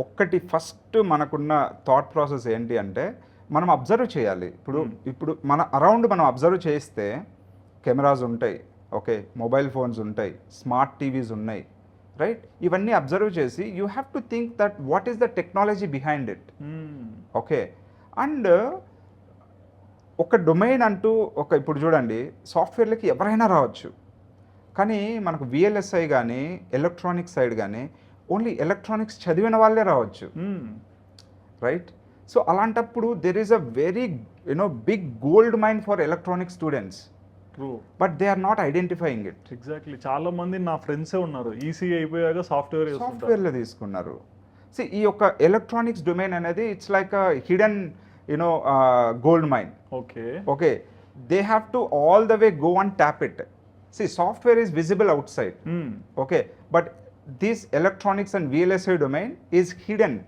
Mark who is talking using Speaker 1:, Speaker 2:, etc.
Speaker 1: ఒక్కటి ఫస్ట్ మనకున్న thought process ఏంటి అంటే మనం అబ్జర్వ్ చేయాలి. ఇప్పుడు ఇప్పుడు మన అరౌండ్ మనం అబ్జర్వ్ చేస్తే కెమెరాస్ ఉంటాయి. ఓకే మొబైల్ ఫోన్స్ ఉంటాయి. స్మార్ట్ టీవీస్ ఉన్నాయి. రైట్ ఇవన్నీ అబ్జర్వ్ చేసి you have to think that what is the technology behind it. Okay and ఒక డొమైన్ అంటూ ఒక ఇప్పుడు చూడండి సాఫ్ట్వేర్లకి ఎవరైనా రావచ్చు. కానీ మనకు విఎల్ఎస్ఐ కానీ ఎలక్ట్రానిక్స్ సైడ్ కానీ ఓన్లీ ఎలక్ట్రానిక్స్ చదివిన వాళ్ళే రావచ్చు. రైట్ సో అలాంటప్పుడు there is a very you know big gold mine for electronic students
Speaker 2: true
Speaker 1: but they are not identifying it
Speaker 2: exactly చాలా మంది నా ఫ్రెండ్సే ఉన్నారు. ఈసీ అయిపోయాక సాఫ్ట్వేర్
Speaker 1: సాఫ్ట్వేర్లో తీసుకున్నారు. సి ఈ యొక్క ఎలక్ట్రానిక్స్ డొమైన్ అనేది it's like hidden you know gold mine
Speaker 2: okay
Speaker 1: okay. They have to all the way go and tap it. See software is visible outside.
Speaker 2: Hmm.
Speaker 1: okay? But this electronics and vlsi domain is hidden